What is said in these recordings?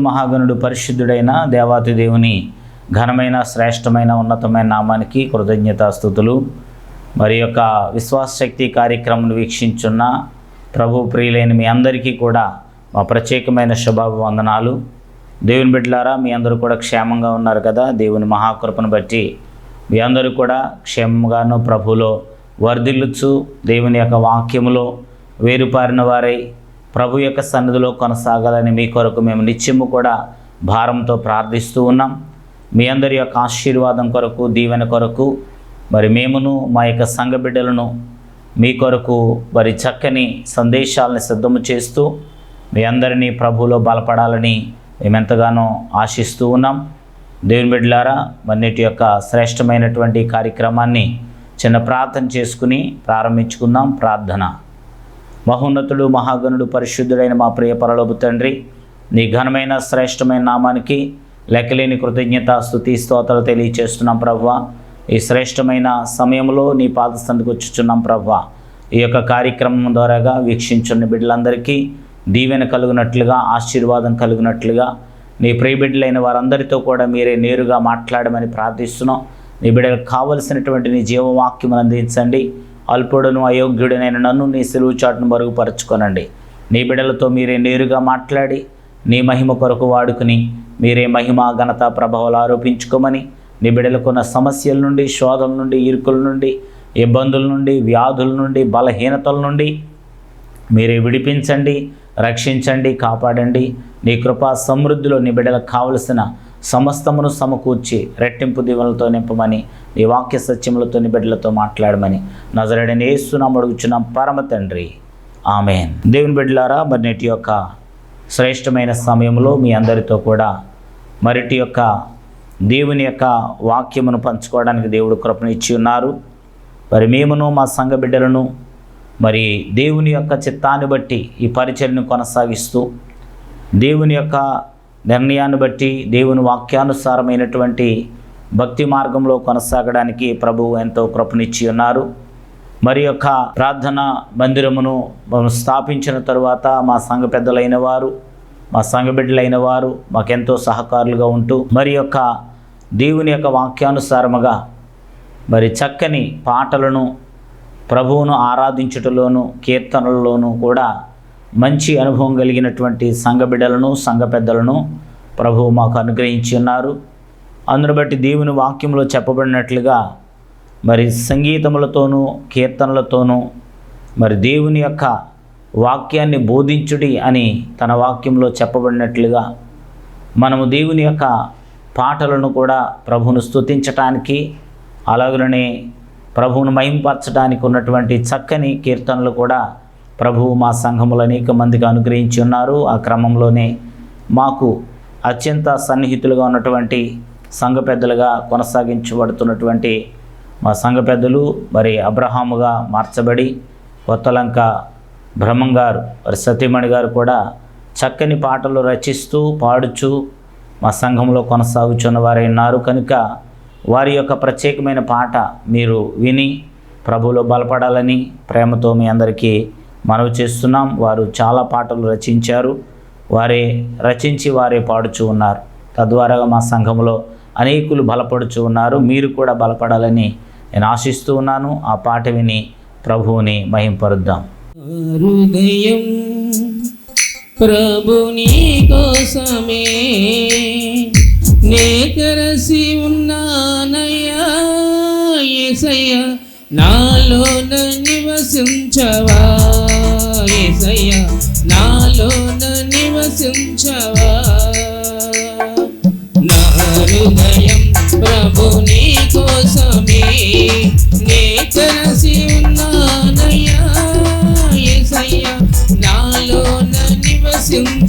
మహాగణుడు పరిశుద్ధుడైన దేవాతి దేవుని ఘనమైన శ్రేష్టమైన ఉన్నతమైన నామానికి కృతజ్ఞతాస్థుతులు మరి యొక్క విశ్వాసశక్తి కార్యక్రమం వీక్షించున్న ప్రభు ప్రియులైన మీ అందరికీ కూడా మా ప్రత్యేకమైన శుభాభివందనాలు. దేవుని బిడ్డలారా మీ అందరూ కూడా క్షేమంగా ఉన్నారు కదా? దేవుని మహాకృపను బట్టి మీ అందరూ కూడా క్షేమంగాను ప్రభులో వర్ధిల్లుచు దేవుని యొక్క వాక్యములో వేరుపారిన వారై ప్రభు యొక్క సన్నిధిలో కొనసాగాలని మీ కొరకు మేము నిత్యము కూడా భారంతో ప్రార్థిస్తూ ఉన్నాం. మీ అందరి యొక్క ఆశీర్వాదం కొరకు దీవెన కొరకు మరి మేమును మా యొక్క సంఘ బిడ్డలను మీ కొరకు మరి చక్కని సందేశాలను సిద్ధము చేస్తూ మీ అందరినీ ప్రభువులో బలపడాలని మేమెంతగానో ఆశిస్తూ ఉన్నాం. దేవుని బిడ్డలారా మన్నిటి యొక్క శ్రేష్టమైనటువంటి కార్యక్రమాన్ని చిన్న ప్రార్థన చేసుకుని ప్రారంభించుకుందాం. ప్రార్థన. మహోన్నతుడు మహాగణుడు పరిశుద్ధుడైన మా ప్రియ పరలోపు తండ్రి నీ ఘనమైన శ్రేష్టమైన నామానికి లెక్కలేని కృతజ్ఞత స్థుతి స్తోత్రాలు తెలియచేస్తున్నాం ప్రభా ఈ శ్రేష్టమైన సమయంలో నీ పాదస్థందుకు వచ్చుచున్నాం ప్రవ్వా ఈ యొక్క కార్యక్రమం ద్వారాగా వీక్షించున్న బిడ్డలందరికీ దీవెన కలుగునట్లుగా ఆశీర్వాదం కలుగునట్లుగా నీ ప్రియబిడ్డలైన వారందరితో కూడా మీరే నేరుగా మాట్లాడమని ప్రార్థిస్తున్నాం. నీ బిడ్డలకు కావలసినటువంటి నీ జీవవాక్యం అందించండి. అల్పుడను అయోగ్యుడనైన నన్ను నీ సెలువు చాటును మరుగుపరచుకొనండి. నీ బిడలతో మీరే నేరుగా మాట్లాడి నీ మహిమ కొరకు వాడుకుని మీరే మహిమ ఘనత ప్రభావాలు ఆరోపించుకోమని నీ బిడలకున్న సమస్యల నుండి శోధల నుండి ఇరుకుల నుండి ఇబ్బందుల నుండి వ్యాధుల నుండి బలహీనతల నుండి మీరే విడిపించండి రక్షించండి కాపాడండి. నీ కృపా సమృద్ధిలో నీ బిడ్డలకు కావలసిన సమస్తమును సమకూర్చి రెట్టింపు దీవెనలతో నింపమని నీ వాక్య సత్యములతో బిడ్డలతో మాట్లాడమని నజరడని ఏస్తున్నాం అడుగుచున్నాం. పరమ తండ్రి. ఆమెన్. దేవుని బిడ్డలారా మరి నేటి యొక్క శ్రేష్టమైన సమయంలో మీ అందరితో కూడా మరిటి యొక్క దేవుని యొక్క వాక్యమును పంచుకోవడానికి దేవుడు కృపను ఇచ్చి ఉన్నారు. మరి మేమును మా సంఘ బిడ్డలను మరి దేవుని యొక్క చిత్తాన్ని బట్టి ఈ పరిచయను కొనసాగిస్తూ దేవుని యొక్క నిర్ణయాన్ని బట్టి దేవుని వాక్యానుసారమైనటువంటి భక్తి మార్గంలో కొనసాగడానికి ప్రభువు ఎంతో కృపనిచ్చి ఉన్నారు. మరి యొక్క ప్రార్థన మందిరమును స్థాపించిన తరువాత మా సంఘ పెద్దలైన వారు మా సంఘ బిడ్డలైన వారు మాకెంతో సహకారులుగా ఉంటూ మరి యొక్క దేవుని యొక్క వాక్యానుసారముగా మరి చక్కని పాటలను ప్రభువును ఆరాధించుటలోను కీర్తనలలోనూ కూడా మంచి అనుభవం కలిగినటువంటి సంఘ బిడ్డలను సంఘ పెద్దలను ప్రభువు మాకు అనుగ్రహించి ఉన్నారు. అందును బట్టి దేవుని వాక్యంలో చెప్పబడినట్లుగా మరి సంగీతములతోనూ కీర్తనలతోనూ మరి దేవుని యొక్క వాక్యాన్ని బోధించుడి అని తన వాక్యంలో చెప్పబడినట్లుగా మనము దేవుని యొక్క పాటలను కూడా ప్రభువును స్తుతించటానికి అలాగనే ప్రభువును మహింపరచడానికి ఉన్నటువంటి చక్కని కీర్తనలు కూడా ప్రభువు మా సంఘములు అనేక మందికి అనుగ్రహించి ఉన్నారు. ఆ క్రమంలోనే మాకు అత్యంత సన్నిహితులుగా ఉన్నటువంటి సంఘ పెద్దలుగా కొనసాగించబడుతున్నటువంటి మా సంఘ పెద్దలు మరి అబ్రహాముగా మార్చబడి కొత్తలంక బ్రహ్మం గారు మరి సతీమణి గారు కూడా చక్కని పాటలు రచిస్తూ పాడుచూ మా సంఘంలో కొనసాగుచున్న వారై ఉన్నారు. కనుక వారి యొక్క ప్రత్యేకమైన పాట మీరు విని ప్రభులో బలపడాలని ప్రేమతో మీ అందరికీ మనవి చేస్తున్నాం. వారు చాలా పాటలు రచించారు. వారే రచించి వారే పాడుచు ఉన్నారు. తద్వారా మా సంఘంలో అనేకులు బలపడుచు ఉన్నారు. మీరు కూడా బలపడాలని నేను ఆశిస్తూ ఉన్నాను. ఆ పాట విని ప్రభువుని మహింపరుద్దాం. హృదయం ప్రభుని కోసమే నే కరసి ఉన్నానయ్యా. ఏసయ్య నాలోన నివసించవా? ఏసయ్య నాలోన నివసించవా? నా హృదయం ప్రభుని కోసమే నే కరసి ఉన్నానయ్యా. ఏసయ్య నాలోన నివసించ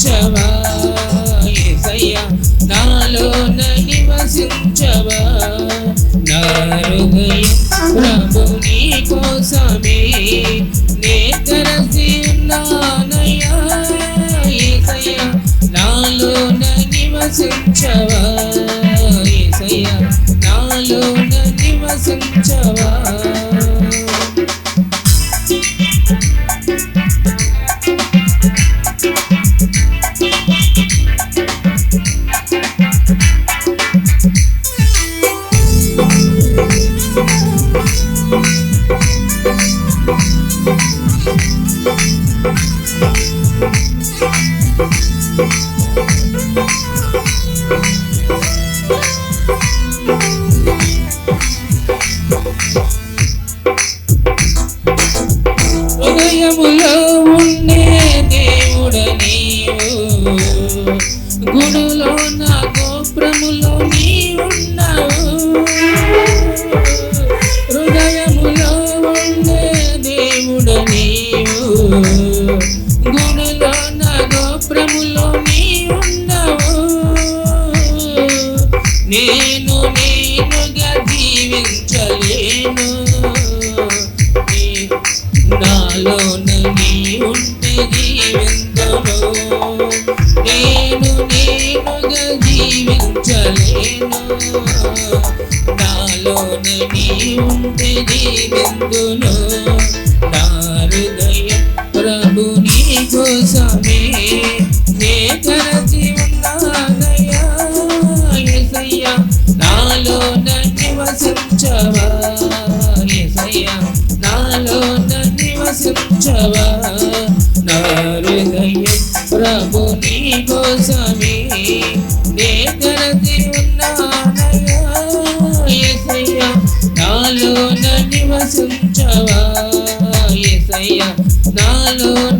కోసమే నే కరచి ఉన్నానయ్యా యేసయ్యా నాలోన నివసించవా యేసయ్యా నాలోన నివసించవా నా హృదయం ప్రభు నీ కోసమే నే కరచి ఉన్నానయ్యా యేసయ్యా నాలోన నివసించవా యేసయ్యా నాలోన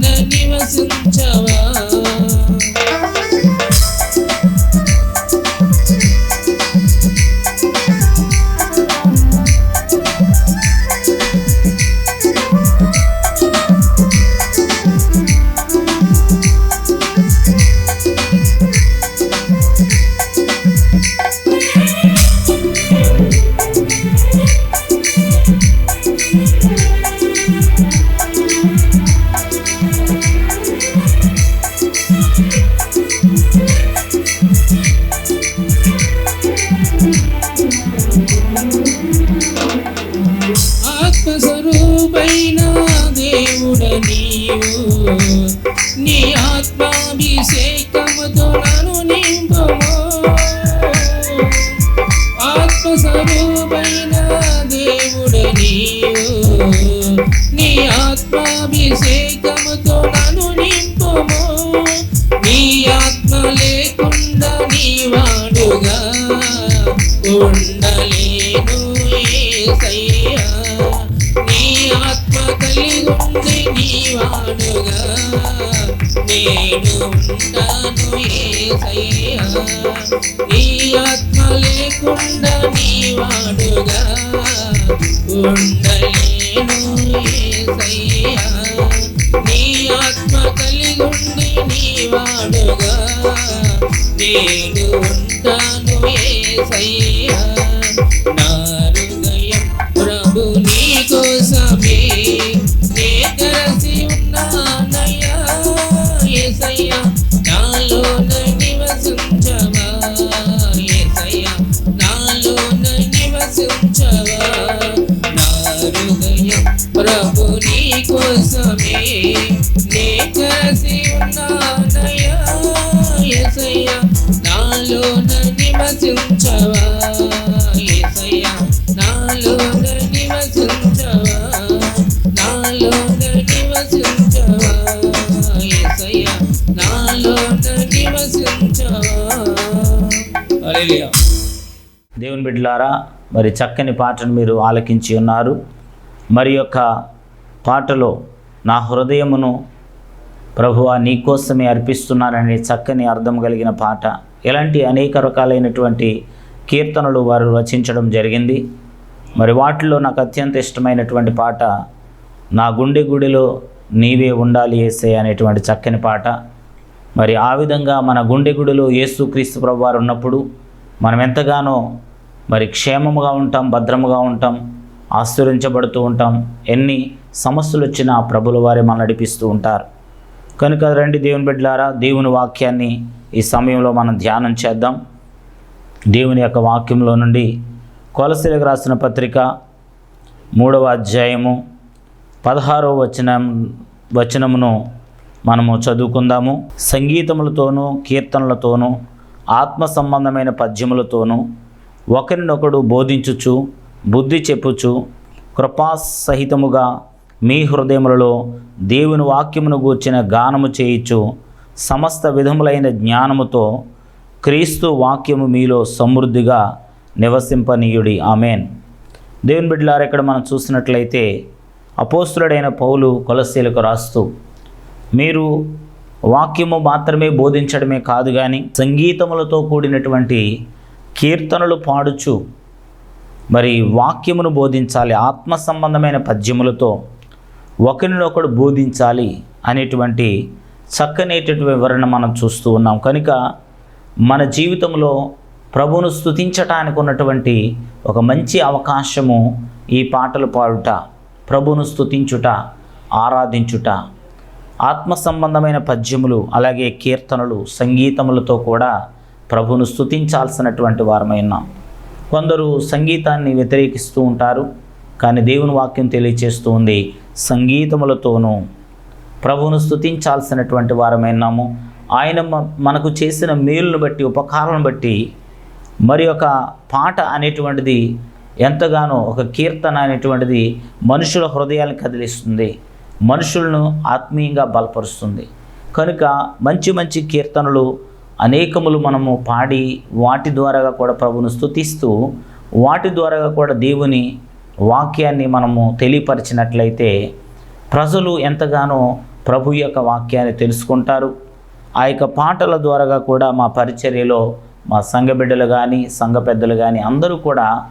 ఉండలేను యేసయ్యా నీ ఆత్మ కలిగి నీవాడుగా నేను ఉంటాను యేసయ్యా నీ ఆత్మ లేకుండా నీవాడుగా ఉండలేను యేసయ్యా నీ ఆత్మ కలిగి నీవాడుగా నేను ఉంటాను యేసయ్యా నా హృదయం ప్రభు నీ కోసమే నే కలిసి ఉన్నానయ్యా యేసయ్యా నాలోన నివసించవా యేసయ్యా నాలోన నివసించవా నా హృదయం ప్రభు నీ కోసమే నే కలిసి ఉన్నానయ్యా. నివసించవా? నివసించవా? నివసించవా? నివసించవా? దేవుని బిడ్డలారా మరి చక్కని పాటను మీరు ఆలకించి ఉన్నారు. మరి యొక్క పాటలో నా హృదయమును ప్రభువా నీకోసమే అర్పిస్తున్నాననే చక్కని అర్థం కలిగిన పాట. ఇలాంటి అనేక రకాలైనటువంటి కీర్తనలు వారు రచించడం జరిగింది. మరి వాటిలో నాకు అత్యంత ఇష్టమైనటువంటి పాట నా గుండె గుడిలో నీవే ఉండాలి ఏసే అనేటువంటి చక్కని పాట. మరి ఆ విధంగా మన గుండె గుడిలో యేసుక్రీస్తు ప్రభు వారు ఉన్నప్పుడు మనం ఎంతగానో మరి క్షేమముగా ఉంటాం భద్రముగా ఉంటాం ఆశ్చర్యించబడుతూ ఉంటాం. ఎన్ని సమస్యలు వచ్చినా ప్రభుల వారే మనం నడిపిస్తూ ఉంటారు. కనుక రండి దేవుని బిడ్డలారా దేవుని వాక్యాన్ని ఈ సమయంలో మనం ధ్యానం చేద్దాం. దేవుని యొక్క వాక్యంలో నుండి కొలసీలకు రాసిన పత్రిక మూడవ అధ్యాయము పదహారవ వచనం వచనమును మనము చదువుకుందాము. సంగీతములతోనూ కీర్తనలతోనూ ఆత్మ సంబంధమైన పద్యములతోనూ ఒకరినొకడు బోధించుచు బుద్ధి చెప్పుచు కృపాసహితముగా మీ హృదయములలో దేవుని వాక్యమును గూర్చిన గానము చేయిచు సమస్త విధములైన జ్ఞానముతో క్రీస్తు వాక్యము మీలో సమృద్ధిగా నివసింపనీయుడి. ఆమెన్. దేవుని బిడ్డలారు ఇక్కడ మనం చూసినట్లయితే అపోస్తుడైన పౌలు కొలసీలకు రాస్తూ మీరు వాక్యము మాత్రమే బోధించడమే కాదు కానీ సంగీతములతో కూడినటువంటి కీర్తనలు పాడుచు మరి వాక్యమును బోధించాలి. ఆత్మ సంబంధమైన పద్యములతో ఒకరినొకడు బోధించాలి అనేటువంటి చక్కనేటటువంటి వివరణ మనం చూస్తూ ఉన్నాం. కనుక మన జీవితంలో ప్రభువును స్తుతించటానికి ఉన్నటువంటి ఒక మంచి అవకాశము ఈ పాటలు పాడుట ప్రభువును స్థుతించుట ఆరాధించుట ఆత్మ సంబంధమైన పద్యములు అలాగే కీర్తనలు సంగీతములతో కూడా ప్రభువును స్థుతించాల్సినటువంటి వారమైనా కొందరు సంగీతాన్ని వ్యతిరేకిస్తూ ఉంటారు. కానీ దేవుని వాక్యం తెలియచేస్తుంది. సంగీతములతోనూ ప్రభువును స్తుతించాల్సినటువంటి వారమైనాము ఆయన మనకు చేసిన మేలును బట్టి ఉపకారాలను బట్టి మరి ఒక పాట అనేటువంటిది ఎంతగానో ఒక కీర్తన అనేటువంటిది మనుషుల హృదయాలను కదిలిస్తుంది. మనుషులను ఆత్మీయంగా బలపరుస్తుంది. కనుక మంచి మంచి కీర్తనలు అనేకములు మనము పాడి వాటి ద్వారాగా కూడా ప్రభువును స్తుతిస్తూ వాటి ద్వారాగా కూడా దేవుని వాక్యాన్ని మనము తెలియపరిచినట్లయితే ప్రజలు ఎంతగానో ప్రభు యొక్క వాక్యాన్ని తెలుసుకుంటారు. ఆ యొక్క పాటల ద్వారాగా కూడా మా పరిచర్యలో మా సంఘ బిడ్డలు కానీ సంఘ పెద్దలు కానీ అందరూ కూడా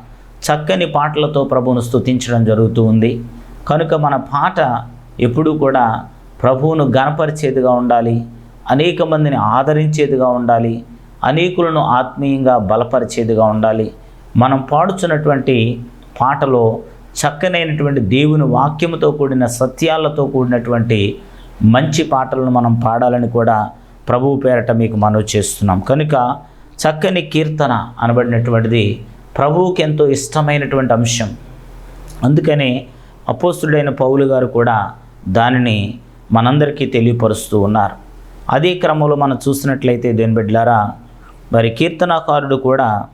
చక్కని పాటలతో ప్రభువును స్తుతించడం జరుగుతూ ఉంది. కనుక మన పాట ఎప్పుడూ కూడా ప్రభువును గణపరిచేదిగా ఉండాలి. అనేక మందిని ఆదరించేదిగా ఉండాలి. అనేకులను ఆత్మీయంగా బలపరిచేదిగా ఉండాలి. మనం పాడుచున్నటువంటి పాటలో చక్కనైనటువంటి దేవుని వాక్యముతో కూడిన సత్యాలతో కూడినటువంటి మంచి పాటలను మనం పాడాలని కూడా ప్రభువు పేరట మీకు మనవి చేస్తున్నాం. కనుక చక్కని కీర్తన అనబడినటువంటిది ప్రభువుకి ఎంతో ఇష్టమైనటువంటి అంశం. అందుకనే అపోస్తుడైన పౌలు గారు కూడా దానిని మనందరికీ తెలియపరుస్తూ ఉన్నారు. అదే క్రమంలో మనం చూసినట్లయితే దేని బిడ్డలారా మరి కీర్తనాకారుడు కూడా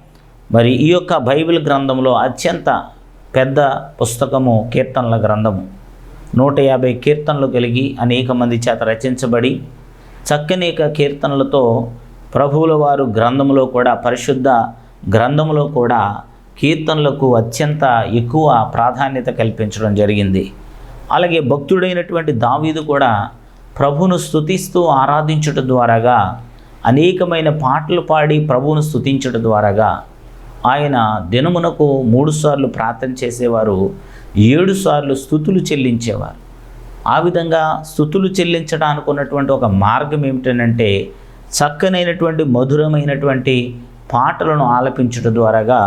మరి ఈ యొక్క బైబిల్ గ్రంథంలో అత్యంత పెద్ద పుస్తకము కీర్తనల గ్రంథము. నూట యాభై కీర్తనలు కలిగి అనేక మంది చేత రచించబడి చక్కనేక కీర్తనలతో ప్రభువుల వారు గ్రంథములో కూడా పరిశుద్ధ గ్రంథములో కూడా కీర్తనలకు అత్యంత ఎక్కువ ప్రాధాన్యత కల్పించడం జరిగింది. అలాగే భక్తుడైనటువంటి దావీదు కూడా ప్రభును స్తుతిస్తూ ఆరాధించుట ద్వారాగా అనేకమైన పాటలు పాడి ప్రభువును స్తుతించుట ద్వారాగా ఆయన దినమునకు మూడు సార్లు ప్రార్థన చేసేవారు ఏడుసార్లు స్థుతులు చెల్లించేవారు. ఆ విధంగా స్థుతులు చెల్లించడానికి ఉన్నటువంటి ఒక మార్గం ఏమిటనంటే చక్కనైనటువంటి మధురమైనటువంటి పాటలను ఆలపించుట ద్వారాగా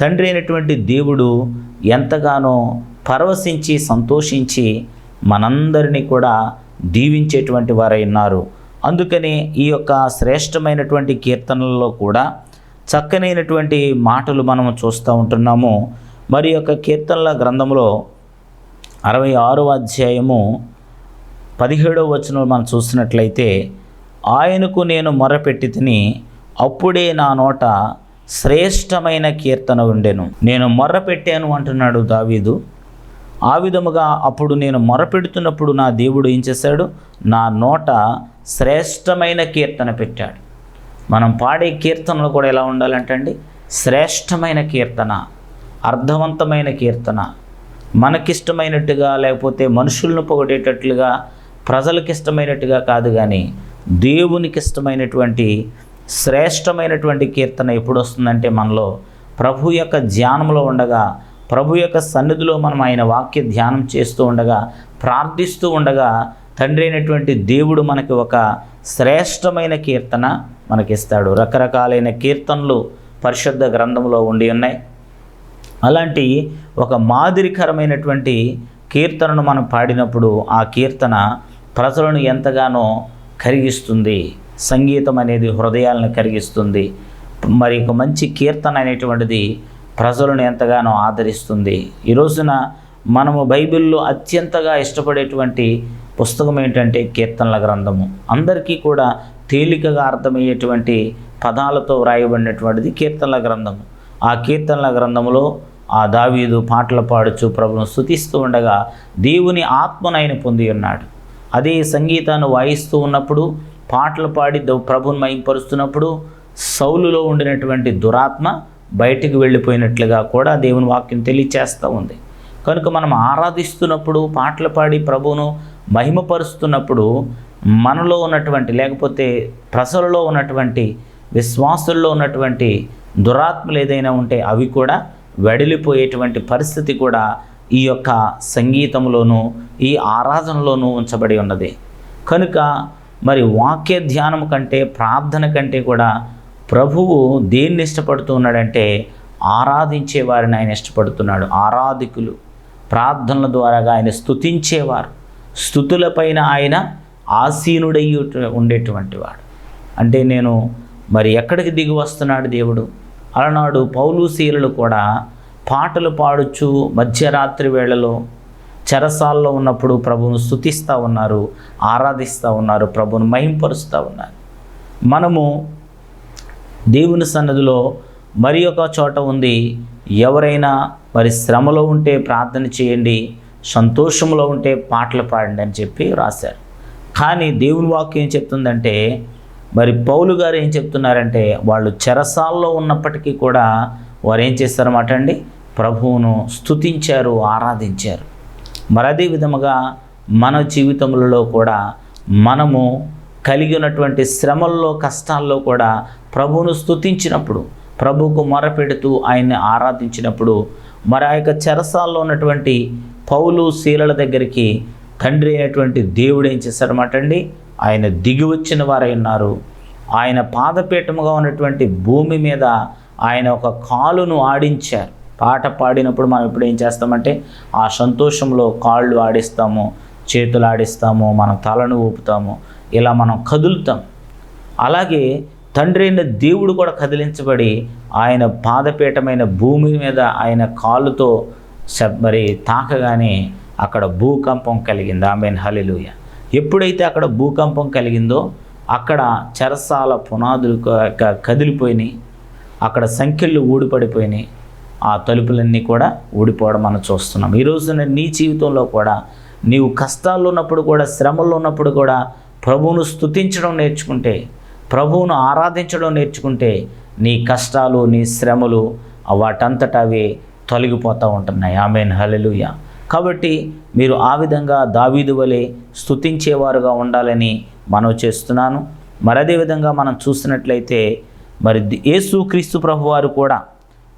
తండ్రి అయినటువంటి దేవుడు ఎంతగానో పరవశించి సంతోషించి మనందరినీ కూడా దీవించేటువంటి వారై ఉన్నారు. అందుకని ఈ యొక్క శ్రేష్టమైనటువంటి కీర్తనలలో కూడా చక్కనైనటువంటి మాటలు మనము చూస్తూ ఉంటున్నాము. మరి యొక్క కీర్తనల గ్రంథంలో అరవై ఆరో అధ్యాయము పదిహేడవ వచనం మనం చూసినట్లయితే ఆయనకు నేను మొరపెట్టి తిని అప్పుడే నా నోట శ్రేష్టమైన కీర్తన ఉండెను. నేను మొర్రపెట్టాను అంటున్నాడు దావీదు. ఆ విధముగా అప్పుడు నేను మొరపెడుతున్నప్పుడు నా దేవుడు ఏం చేశాడు? నా నోట శ్రేష్టమైన కీర్తన పెట్టాడు. మనం పాడే కీర్తనలు కూడా ఎలా ఉండాలంటండి? శ్రేష్టమైన కీర్తన అర్థవంతమైన కీర్తన మనకిష్టమైనట్టుగా లేకపోతే మనుషులను పొగడేటట్లుగా ప్రజలకు ఇష్టమైనట్టుగా కాదు కానీ దేవునికి ఇష్టమైనటువంటి శ్రేష్టమైనటువంటి కీర్తన ఎప్పుడు వస్తుందంటే మనలో ప్రభు యొక్క ధ్యానంలో ఉండగా ప్రభు యొక్క సన్నిధిలో మనం ఆయన వాక్య ధ్యానం చేస్తూ ఉండగా ప్రార్థిస్తూ ఉండగా తండ్రి అయినటువంటి దేవుడు మనకి ఒక శ్రేష్టమైన కీర్తన మనకిస్తాడు. రకరకాలైన కీర్తనలు పరిశుద్ధ గ్రంథంలో ఉండి ఉన్నాయి. అలాంటి ఒక మాదిరికరమైనటువంటి కీర్తనను మనం పాడినప్పుడు ఆ కీర్తన ప్రజలను ఎంతగానో కరిగిస్తుంది. సంగీతం అనేది హృదయాలను కరిగిస్తుంది. మరి ఒక మంచి కీర్తన అనేటువంటిది ప్రజలను ఎంతగానో ఆదరిస్తుంది. ఈ రోజున మనము బైబిల్లో అత్యంతగా ఇష్టపడేటువంటి పుస్తకం ఏంటంటే కీర్తనల గ్రంథము. అందరికీ కూడా తేలికగా అర్థమయ్యేటువంటి పదాలతో వ్రాయబడినటువంటిది కీర్తనల గ్రంథము. ఆ కీర్తనల గ్రంథములో ఆ దావీదు పాటలు పాడుచు ప్రభును స్తుతిస్తూ ఉండగా దేవుని ఆత్మను ఆయన పొంది ఉన్నాడు. అదే సంగీతాన్ని వాయిస్తూ ఉన్నప్పుడు పాటలు పాడి ద- ప్రభుని మయంపరుస్తున్నప్పుడు సౌలులో ఉండినటువంటి దురాత్మ బయటికి వెళ్ళిపోయినట్లుగా కూడా దేవుని వాక్యం తెలియచేస్తూ ఉంది. కనుక మనం ఆరాధిస్తున్నప్పుడు పాటలు పాడి ప్రభువును మహిమపరుస్తున్నప్పుడు మనలో ఉన్నటువంటి లేకపోతే ప్రజలలో ఉన్నటువంటి విశ్వాసుల్లో ఉన్నటువంటి దురాత్మలు ఏదైనా ఉంటే అవి కూడా వెడలిపోయేటువంటి పరిస్థితి కూడా ఈ యొక్క సంగీతంలోనూ ఈ ఆరాధనలోనూ ఉంచబడి ఉన్నది. కనుక మరి వాక్య ధ్యానం కంటే ప్రార్థన కంటే కూడా ప్రభువు దేన్ని ఇష్టపడుతూ ఉన్నాడంటే ఆరాధించే వారిని ఆయన ఇష్టపడుతున్నాడు. ఆరాధికులు ప్రార్థనల ద్వారాగా ఆయన స్తుతించేవారు. స్థుతులపైన ఆయన ఆసీనుడై ఉండేటువంటి వాడు అంటే నేను మరి ఎక్కడికి దిగి వస్తున్నాడు దేవుడు? అలనాడు పౌలు శీలలు కూడా పాటలు పాడుచు మధ్యరాత్రి వేళలో చెరసాల్లో ఉన్నప్పుడు ప్రభును స్తుతిస్తూ ఉన్నారు ఆరాధిస్తూ ఉన్నారు ప్రభును మహింపరుస్తూ ఉన్నారు. మనము దేవుని సన్నదిలో మరి ఒక చోట ఉంది ఎవరైనా మరి శ్రమలో ఉంటే ప్రార్థన చేయండి సంతోషంలో ఉంటే పాటలు పాడండి అని చెప్పి రాశారు. కానీ దేవుని వాక్యం ఏం చెప్తుందంటే మరి పౌలు గారు ఏం చెప్తున్నారంటే వాళ్ళు చెరసాల్లో ఉన్నప్పటికీ కూడా వారు ఏం చేస్తారన్నమాట అండి? ప్రభువును స్థుతించారు ఆరాధించారు. మరి అదే విధముగా మన జీవితములలో కూడా మనము కలిగి ఉన్నటువంటి శ్రమల్లో కష్టాల్లో కూడా ప్రభువును స్థుతించినప్పుడు ప్రభువుకు మొరపెడుతూ ఆయన్ని ఆరాధించినప్పుడు మరి ఆ యొక్క చెరసాల్లో ఉన్నటువంటి పౌలు శీలల దగ్గరికి తండ్రి అయినటువంటి దేవుడు ఏం చేశారన్నమాట అండి? ఆయన దిగి వచ్చిన వారై ఉన్నారు. ఆయన పాదపీఠముగా ఉన్నటువంటి భూమి మీద ఆయన ఒక కాలును ఆడించారు. పాట పాడినప్పుడు మనం ఇప్పుడు ఏం చేస్తామంటే ఆ సంతోషంలో కాళ్ళు ఆడిస్తాము చేతులు ఆడిస్తాము మనం తలను ఊపుతాము ఇలా మనం కదులుతాం. అలాగే తండ్రి అయిన దేవుడు కూడా కదిలించబడి ఆయన పాదపీఠమైన భూమి మీద ఆయన కాలుతో మరి తాకగానే అక్కడ భూకంపం కలిగింది. ఆమె హలిలుయ ఎప్పుడైతే అక్కడ భూకంపం కలిగిందో అక్కడ చెరసాల పునాదులు కదిలిపోయినాయి. అక్కడ సంఖ్యలు ఊడిపడిపోయినాయి. ఆ తలుపులన్నీ కూడా ఊడిపోవడం మనం చూస్తున్నాం. ఈరోజు నీ జీవితంలో కూడా నీవు కష్టాల్లో ఉన్నప్పుడు కూడా శ్రమల్లో ఉన్నప్పుడు కూడా ప్రభువును స్తుతించడం నేర్చుకుంటే ప్రభువును ఆరాధించడం నేర్చుకుంటే నీ కష్టాలు నీ శ్రమలు వాటంతట అవి తొలగిపోతూ ఉంటున్నాయి. ఆమెన్. హల్లెలూయా. కాబట్టి మీరు ఆ విధంగా దావీదు వలె స్తుతించేవారుగా ఉండాలని మనం చేస్తున్నాను. మరి అదే విధంగా మనం చూసినట్లయితే మరి యేసు క్రీస్తు ప్రభు ప్రభువారు కూడా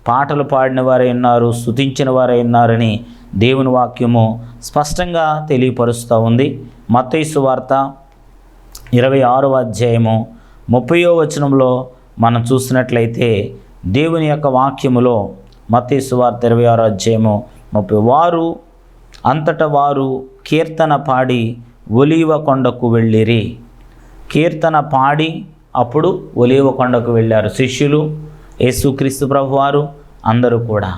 పాటలు పాడిన వారై ఉన్నారు స్థుతించిన వారై ఉన్నారని దేవుని వాక్యము స్పష్టంగా తెలియపరుస్తూ ఉంది. మత్తైసు వార్త ఇరవై ఆరవ అధ్యాయము ముప్పయో వచనంలో మనం చూసినట్లయితే దేవుని యొక్క వాక్యములో మత్తయి వార్త ఇరవై ఆరో అధ్యాయము ముప్పై. వారు అంతట వారు కీర్తన పాడి ఒలీవ కొండకు వెళ్ళిరి. కీర్తన పాడి అప్పుడు ఒలీవ కొండకు వెళ్ళారు శిష్యులు యేసుక్రీస్తు ప్రభువారు అందరూ కూడా.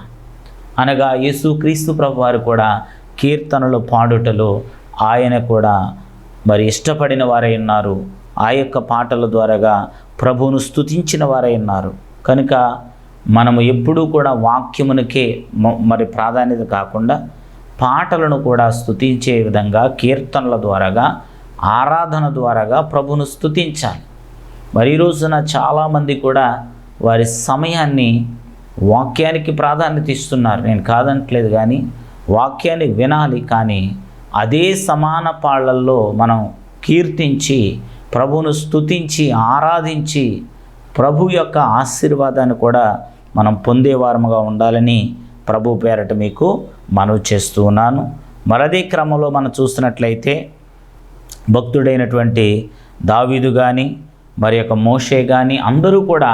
అనగా యేసుక్రీస్తు ప్రభువారు కూడా కీర్తనలు పాడుటలో ఆయన కూడా మరి ఇష్టపడిన వారై ఉన్నారు. ఆ యొక్క పాటల ద్వారాగా ప్రభువును స్తుతించిన వారై ఉన్నారు. కనుక మనము ఎప్పుడూ కూడా వాక్యమునకే మరి ప్రాధాన్యత కాకుండా పాటలను కూడా స్థుతించే విధంగా కీర్తనల ద్వారాగా ఆరాధన ద్వారాగా ప్రభును స్థుతించాలి మరి ఈ రోజున చాలామంది కూడా వారి సమయాన్ని వాక్యానికి ప్రాధాన్యత ఇస్తున్నారు. నేను కాదనట్లేదు కానీ వాక్యాన్ని వినాలి కానీ అదే సమాన పాళ్ళల్లో మనం కీర్తించి ప్రభువును స్తుతించి ఆరాధించి ప్రభు యొక్క ఆశీర్వాదాన్ని కూడా మనం పొందేవారముగా ఉండాలని ప్రభు పేరట మీకు మనవి చేస్తూ ఉన్నాను. మరదే క్రమంలో మనం చూసినట్లయితే భక్తుడైనటువంటి దావీదు కానీ మరి యొక్క మోషే కానీ అందరూ కూడా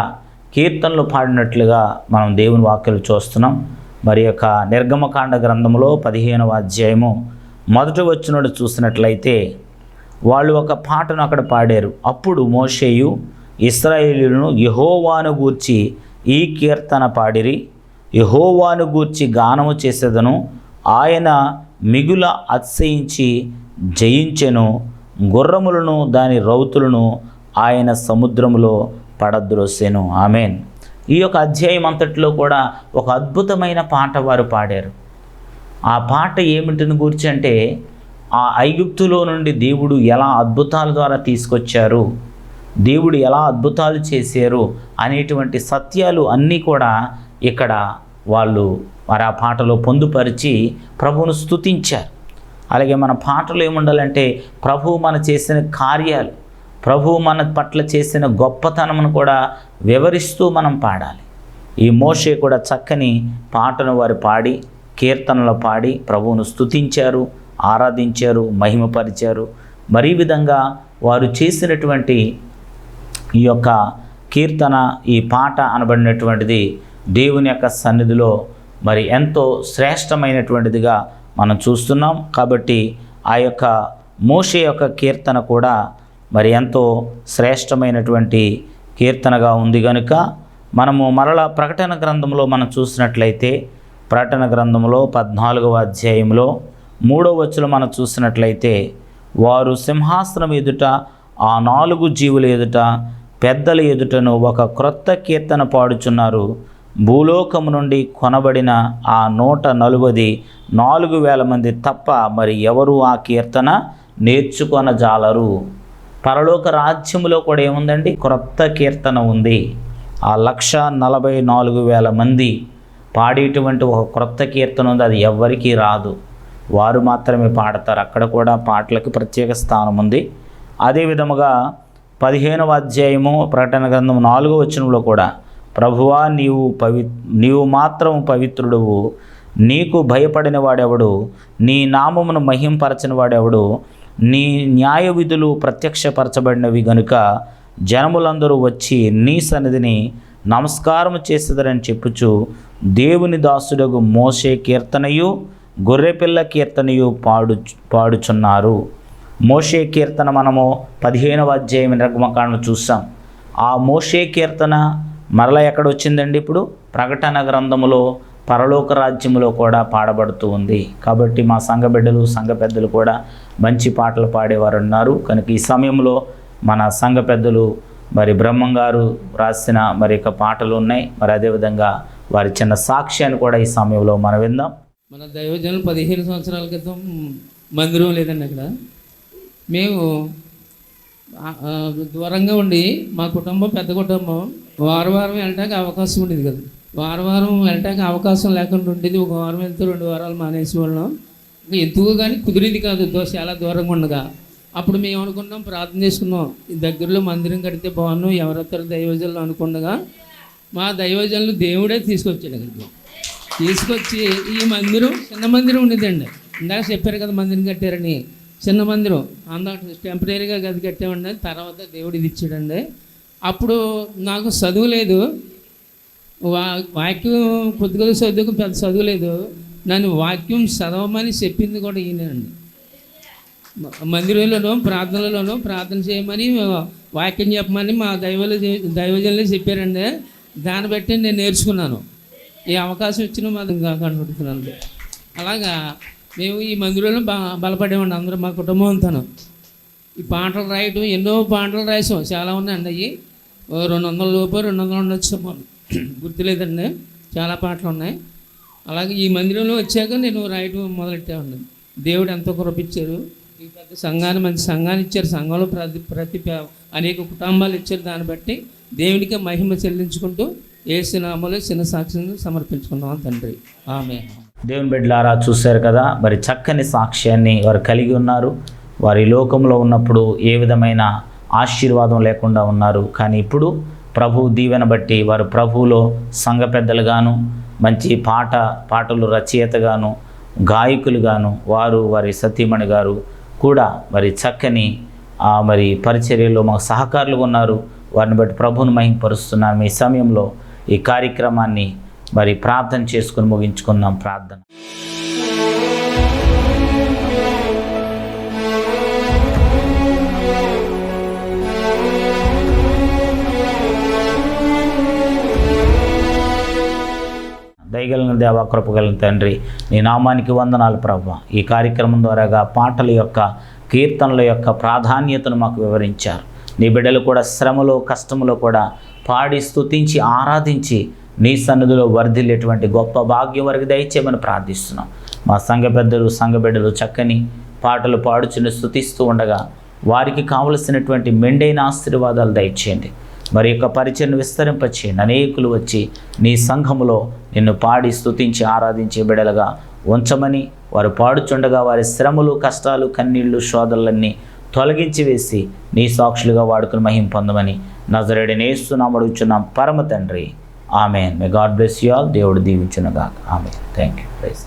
కీర్తనలు పాడినట్లుగా మనం దేవుని వాక్యలు చూస్తున్నాం. మరి యొక్క నిర్గమకాండ గ్రంథంలో పదిహేనవ అధ్యాయము మొదటి వచ్చినోడు చూసినట్లయితే వాళ్ళు ఒక పాటను అక్కడ పాడారు. అప్పుడు మోషేయు ఇస్రాయేలీలను యహోవాను గూర్చి ఈ కీర్తన పాడిరి. యహోవాను గూర్చి గానము చేసేదను. ఆయన మిగుల అతిశయించి జయించెను. గుర్రములను దాని రౌతులను ఆయన సముద్రములో పడద్రోసెను. ఆమెన్. ఈ యొక్క అధ్యాయం అంతటిలో కూడా ఒక అద్భుతమైన పాట వారు పాడారు. ఆ పాట ఏమిటిని గురించి అంటే ఆ ఐగుప్తులో నుండి దేవుడు ఎలా అద్భుతాల ద్వారా తీసుకొచ్చారు? దేవుడు ఎలా అద్భుతాలు చేశారు అనేటువంటి సత్యాలు అన్నీ కూడా ఇక్కడ వాళ్ళు మరి ఆ పాటలో పొందుపరిచి ప్రభువును స్తుతించారు. అలాగే మన పాటలు ఏముండాలంటే ప్రభువు మన చేసిన కార్యాలు ప్రభువు మన పట్ల చేసిన గొప్పతనమును కూడా వివరిస్తూ మనం పాడాలి. ఈ మోషే కూడా చక్కని పాటను వారు పాడి కీర్తనలు పాడి ప్రభువును స్థుతించారు ఆరాధించారు మహిమపరిచారు. మరీ విధంగా వారు చేసినటువంటి ఈ యొక్క కీర్తన ఈ పాట అనబడినటువంటిది దేవుని యొక్క సన్నిధిలో మరి ఎంతో శ్రేష్టమైనటువంటిదిగా మనం చూస్తున్నాం. కాబట్టి ఆ యొక్క మోషే యొక్క కీర్తన కూడా మరి ఎంతో శ్రేష్టమైనటువంటి కీర్తనగా ఉంది కనుక మనము మరల ప్రకటన గ్రంథంలో మనం చూసినట్లయితే ప్రకటన గ్రంథంలో పద్నాలుగవ అధ్యాయంలో మూడవ వచ్చులో మనం చూసినట్లయితే వారు సింహాసనం ఎదుట ఆ నాలుగు జీవుల ఎదుట పెద్దల ఎదుటను ఒక క్రొత్త కీర్తన పాడుచున్నారు. భూలోకము నుండి కొనబడిన ఆ నూట నలువది నాలుగు వేల మంది తప్ప మరి ఎవరు ఆ కీర్తన నేర్చుకొనజాలరు? పరలోక రాజ్యములో కూడా ఏముందండి? క్రొత్త కీర్తన ఉంది. ఆ లక్ష నలభై నాలుగు వేల మంది పాడేటువంటి ఒక క్రొత్త కీర్తన ఉంది. అది ఎవ్వరికీ రాదు. వారు మాత్రమే పాడతారు. అక్కడ కూడా పాటలకు ప్రత్యేక స్థానం ఉంది. అదే విధముగా పదిహేనవ అధ్యాయము ప్రకటన గ్రంథం నాలుగో వచనంలో కూడా ప్రభువా నీవు పవి నీవు మాత్రం పవిత్రుడువు నీకు భయపడిన వాడెవడు నీ నామమును మహింపరచిన వాడెవడు నీ న్యాయ విధులు ప్రత్యక్షపరచబడినవి గనుక జనములందరూ వచ్చి నీ సన్నిధిని నమస్కారం చేసేదరని చెప్పుచు దేవుని దాసుడగు మోసే కీర్తనయు గొర్రెపిల్ల కీర్తనయు పాడు పాడుచున్నారు. మోషే కీర్తన మనము పదిహేనవ అధ్యాయం నిర్గమకాండం చూస్తాం. ఆ మోషే కీర్తన మరల ఎక్కడ వచ్చిందండి ఇప్పుడు? ప్రకటన గ్రంథములో పరలోక రాజ్యములో కూడా పాడబడుతూ ఉంది. కాబట్టి మా సంఘ బిడ్డలు సంఘ పెద్దలు కూడా మంచి పాటలు పాడేవారు ఉన్నారు కనుక ఈ సమయంలో మన సంఘ పెద్దలు మరి బ్రహ్మం గారు రాసిన మరి యొక్క పాటలు ఉన్నాయి. మరి అదేవిధంగా వారి చిన్న సాక్ష్యాన్ని కూడా ఈ సమయంలో మనం విందాం. మన దైవజనులు పదిహేను సంవత్సరాల క్రితం మందిరం లేదండి అక్కడ. మేము దూరంగా ఉండి మా కుటుంబం పెద్ద కుటుంబం వారం వారం వెళ్ళటానికి అవకాశం ఉండేది కదా. వారం వారం వెళ్ళటానికి అవకాశం లేకుండా ఉండేది. ఒక వారం వెళ్తే రెండు వారాలు మానేసి వాళ్ళం ఎందుకు కానీ కుదిరేది కాదు. దోశ చాలా దూరంగా ఉండగా. అప్పుడు మేము అనుకున్నాం ప్రార్థన చేసుకున్నాం. దగ్గరలో మందిరం కడితే బాగున్నాం ఎవరెత్తరు దైవజనులు అనుకుండగా మా దైవజనులు దేవుడే తీసుకొచ్చాడు అక్కడికి. తీసుకొచ్చి ఈ మందిరం చిన్న మందిరం ఉండేదండి. ఇందాక చెప్పారు కదా మందిరం కట్టారని. చిన్న మందిరం. అందాక టెంపరీగా గది కట్టామండి తర్వాత దేవుడు ఇది ఇచ్చాడండి. అప్పుడు నాకు చదువు లేదు. వా వాక్యం కొద్దిగా చదువుకు పెద్ద చదువు లేదు. నన్ను వాక్యం చదవమని చెప్పింది కూడా ఈయనండి. మందిరంలోనూ ప్రార్థనలోనూ ప్రార్థన చేయమని వాక్యం చెప్పమని మా దైవలు దైవజనులే చెప్పారండి. దాన్ని బట్టి నేను నేర్చుకున్నాను. ఈ అవకాశం ఇచ్చిన మాది కనుకుంటున్నాను అలాగా మేము ఈ మందిరంలో బ బలపడేవాడి అందరూ మా కుటుంబం అంతాను. ఈ పాటలు రాయటం ఎన్నో పాటలు రాసాం. చాలా ఉన్నాయండి అవి రెండు వందల లోపు రెండు వందలు ఉండొచ్చు గుర్తులేదండి. చాలా పాటలు ఉన్నాయి. అలాగే ఈ మందిరంలో వచ్చాక నేను రాయటం మొదలెట్టామండి దేవుడు ఎంతో కృపించారు. ఈ పెద్ద సంఘాన్ని మంచి సంఘాన్ని ఇచ్చారు. సంఘంలో ప్రతి ప్రతి అనేక కుటుంబాలు ఇచ్చారు. దాన్ని బట్టి దేవునికి మహిమ చెల్లించుకుంటూ ఏ సినామలో చిన్న సాక్షిని సమర్పించుకున్నాం తండ్రి. ఆమె దేవుని బిడ్డలారా చూశారు కదా మరి చక్కని సాక్ష్యాన్ని వారు కలిగి ఉన్నారు. వారి లోకంలో ఉన్నప్పుడు ఏ విధమైన ఆశీర్వాదం లేకుండా ఉన్నారు. కానీ ఇప్పుడు ప్రభు దీవెన బట్టి వారు ప్రభువులో సంఘ పెద్దలుగాను మంచి పాట పాటలు రచయితగాను గాయకులుగాను వారు వారి సతీమణి గారు కూడా మరి చక్కని మరి పరిచర్యలో మాకు సహకారులుగా ఉన్నారు. వారిని బట్టి ప్రభువును మహింపరుస్తున్నాను ఈ సమయంలో ఈ కార్యక్రమాన్ని మరి ప్రార్థన చేసుకుని ముగించుకుందాం ప్రార్థన. దయగలిగిన దేవా కృపగలిగిన తండ్రి నీ నామానికి వందనాలు ప్రభు. ఈ కార్యక్రమం ద్వారాగా పాటల యొక్క కీర్తనల యొక్క ప్రాధాన్యతను మాకు వివరించారు. నీ బిడ్డలు కూడా శ్రమలో కష్టంలో కూడా పాడి స్తుతించి ఆరాధించి నీ సన్నిధిలో వర్ధిల్లేటువంటి గొప్ప భాగ్యం వారికి దయచేయమని ప్రార్థిస్తున్నాం. మా సంఘ పెద్దలు సంఘ బిడ్డలు చక్కని పాటలు పాడుచుని స్తుతిస్తూ ఉండగా వారికి కావలసినటువంటి మెండైన ఆశీర్వాదాలు దయచేయండి. మరి యొక్క పరిచయను విస్తరింపచేయండి. అనేకులు వచ్చి నీ సంఘములో నిన్ను పాడి స్థుతించి ఆరాధించే బిడలుగా ఉంచమని వారు పాడుచుండగా వారి శ్రమలు కష్టాలు కన్నీళ్ళు శోధనలన్నీ తొలగించి వేసి నీ సాక్షులుగా వాడుకుని మహిం పొందమని నజరేడిని నేస్తున్నాం అడుగుచున్నాం పరమ తండ్రి. amen may God bless you all దేవుడు దీవించునుగా ఆమె థ్యాంక్ యూ ప్రైజ్